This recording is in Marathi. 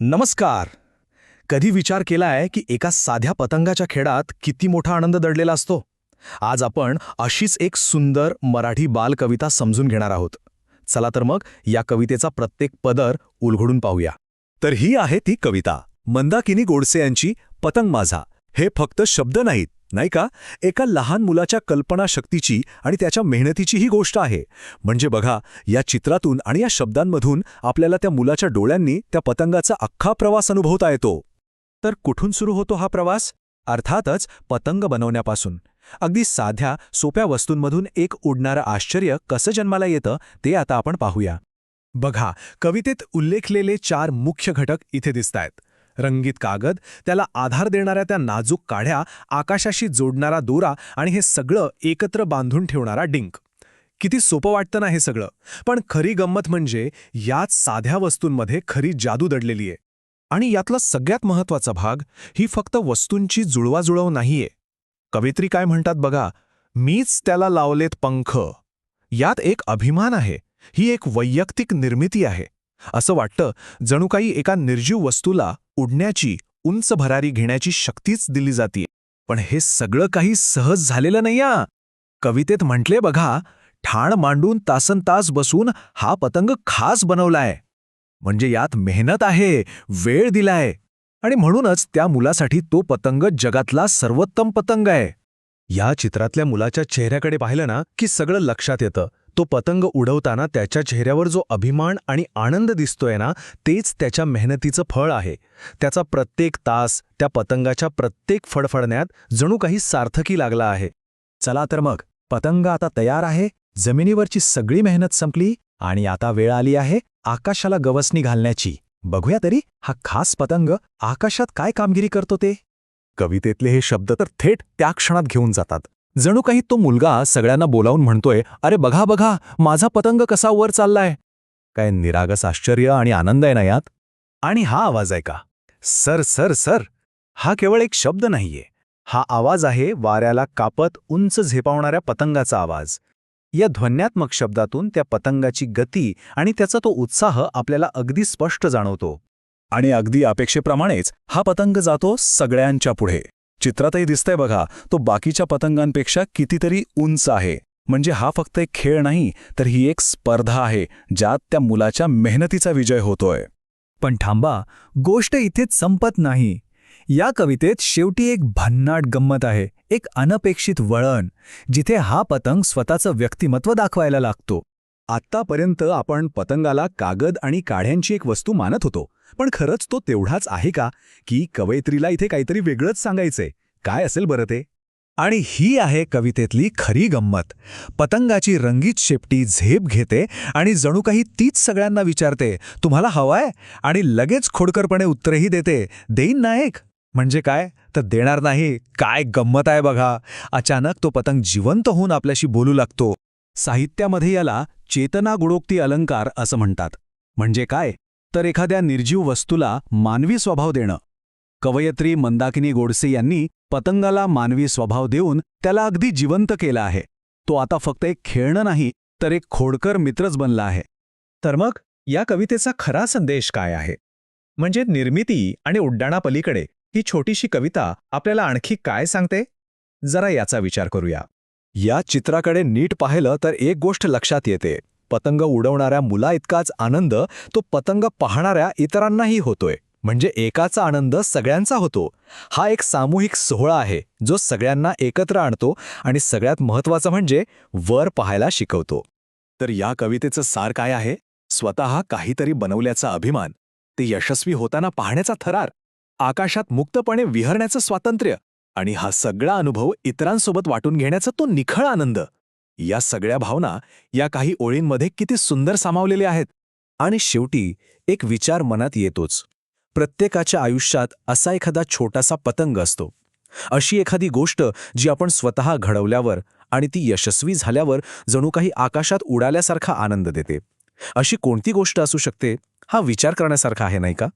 नमस्कार. कधी विचार केलाय की एका साध्या पतंगाच्या खेळात किती मोठा आनंद दडलेला असतो? आज आपण अशीच एक सुंदर मराठी बालकविता समजून घेणार आहोत. चला तर मग या कवितेचा प्रत्येक पदर उलघडून पाहूया. तर ही आहे ती कविता. मंदाकिनी गोडसे यांची पतंग माझा. हे फक्त शब्द नाहीत नाही का? एका लहान मुलाच्या कल्पनाशक्तीची आणि त्याच्या मेहनतीची ही गोष्ट आहे. म्हणजे बघा या चित्रातून आणि या शब्दांमधून आपल्याला त्या मुलाच्या डोळ्यांनी त्या पतंगाचा अख्खा प्रवास अनुभवता येतो. तर कुठून सुरू होतो हा प्रवास? अर्थातच पतंग बनवण्यापासून. अगदी साध्या सोप्या वस्तूंमधून एक उडणारं आश्चर्य कसं जन्माला येतं ते आता आपण पाहूया. बघा कवितेत उल्लेखलेले चार मुख्य घटक इथे दिसतायत. रंगीत कागद त्याला आधार देणाऱ्या त्या नाजूक काढ्या आकाशाशी जोडणारा दोरा आणि हे सगळं एकत्र बांधून ठेवणारा डिंक. किती सोपं वाटतं ना हे सगळं. पण खरी गंमत म्हणजे याच साध्या वस्तूंमध्ये खरी जादू दडलेली आहे. आणि यातला सगळ्यात महत्त्वाचा भाग ही फक्त वस्तूंची जुळवाजुळव नाहीये. कवित्री काय म्हणतात बघा मीच त्याला लावलेत पंख. यात एक अभिमान आहे. ही एक वैयक्तिक निर्मिती आहे. असं वाटतं जणू काही एका निर्जीव वस्तूला उडण्याची उंच भरारी घेण्याची शक्तीच दिली जाते पण हे सगळं काही सहज झालेलं नाहीया कवितेत म्हटले बघा ठाण मांडून तासन तास बसून हा पतंग खास बनवलाय. म्हणजे यात मेहनत आहे वेळ दिलाय. आणि म्हणूनच त्या मुलासाठी तो पतंग जगातला सर्वोत्तम पतंग आहे. या चित्रातल्या मुलाच्या चेहऱ्याकडे पाहिलं ना की सगळं लक्षात येतं. तो पतंग उडवताना त्याच्या चेहऱ्यावर जो अभिमान आणि आनंद दिसतोय ना तेच त्याच्या मेहनतीचं फळ आहे. त्याचा प्रत्येक तास त्या पतंगाच्या प्रत्येक फडफडण्यात जणू काही सार्थकी लागला आहे. चला तर मग पतंग आता तयार आहे जमिनीवरची सगळी मेहनत संपली आणि आता वेळ आली आहे आकाशाला गवसणी घालण्याची. बघूया तरी हा खास पतंग आकाशात काय कामगिरी करतो ते? कवितेतले हे शब्द तर थेट त्या क्षणात घेऊन जातात. जणू काही तो मुलगा सगळ्यांना बोलावून म्हणतोय अरे बघा बघा माझा पतंग कसा वर चाललाय. काय निरागस आश्चर्य आणि आनंद आहे ना यात? आणि हा आवाज आहे का? सर सर सर हा केवळ एक शब्द नाहीये. हा आवाज आहे वाऱ्याला कापत उंच झेपावणाऱ्या पतंगाचा आवाज. या ध्वन्यात्मक शब्दातून त्या पतंगाची गती आणि त्याचा तो उत्साह आपल्याला अगदी स्पष्ट जाणवतो. आणि अगदी अपेक्षेप्रमाणेच हा पतंग जातो सगळ्यांच्या पुढे. चित्रातही दिसतंय बघा तो बाकीच्या पतंगांपेक्षा कितीतरी उंच आहे. म्हणजे हा फक्त एक खेळ नाही तर ही एक स्पर्धा आहे ज्यात त्या मुलाच्या मेहनतीचा विजय होतोय. पण थांबा गोष्ट इथेच संपत नाही. या कवितेत शेवटी एक भन्नाट गंमत आहे एक अनपेक्षित वळण जिथे हा पतंग स्वतःचं व्यक्तिमत्व दाखवायला लागतो. आत्तापर्यंत आपण पतंगाला कागद आणि काढ्यांची एक वस्तू मानत होतो पण खरंच तो तेवढाच आहे का की कवयित्रीला इथे काहीतरी वेगळंच सांगायचंय? काय असेल बरं ते? आणि ही आहे कवितेतली खरी गंमत. पतंगाची रंगीत शेपटी झेप घेते आणि जणू काही तीच सगळ्यांना विचारते तुम्हाला हवाय? आणि लगेच खोडकरपणे उत्तरही देते देईन ना एक. म्हणजे काय? तर देणार नाही. काय गंमत आहे बघा. अचानक तो पतंग जिवंत होऊन आपल्याशी बोलू लागतो. साहित्यामध्ये याला चेतना गुणोक्ती अलंकार असं म्हणतात. म्हणजे काय? तर एखाद्या निर्जीव वस्तूला मानवी स्वभाव देणं. कवयत्री मंदाकिनी गोडसे यांनी पतंगाला मानवी स्वभाव देऊन त्याला अगदी जिवंत केला आहे. तो आता फक्त एक खेळणं नाही तर एक खोडकर मित्रच बनला आहे. तर मग या कवितेचा खरा संदेश काय आहे? म्हणजे निर्मिती आणि उड्डाणापलीकडे ही छोटीशी कविता आपल्याला आणखी काय सांगते? जरा याचा विचार करूया. या चित्राकडे नीट पाहिलं तर एक गोष्ट लक्षात येते. पतंग उडवणाऱ्या मुला इतकाच आनंद तो पतंग पाहणाऱ्या इतरांनाही होतोय. म्हणजे एकाचा आनंद सगळ्यांचा होतो. हा एक सामूहिक सोहळा आहे जो सगळ्यांना एकत्र आणतो आणि सगळ्यात महत्वाचं म्हणजे वर पाहायला शिकवतो. तर या कवितेचं सार काय आहे? स्वतः काहीतरी बनवल्याचा अभिमान ते यशस्वी होताना पाहण्याचा थरार आकाशात मुक्तपणे विहरण्याचं स्वातंत्र्य. आणि हा सगळा अनुभव इतरांसोबत वाटून घेण्याचा तो निखळ आनंद. या सगळ्या भावना या काही ओळींमध्ये किती सुंदर सामावलेल्या आहेत. आणि शेवटी एक विचार मनात येतोच. प्रत्येकाच्या आयुष्यात असा एखादा छोटासा पतंग असतो. अशी एखादी गोष्ट जी आपण स्वतः घडवल्यावर आणि ती यशस्वी झाल्यावर जणू काही आकाशात उडाल्यासारखा आनंद देते. अशी कोणती गोष्ट असू शकते? हा विचार करण्यासारखा आहे नाही का?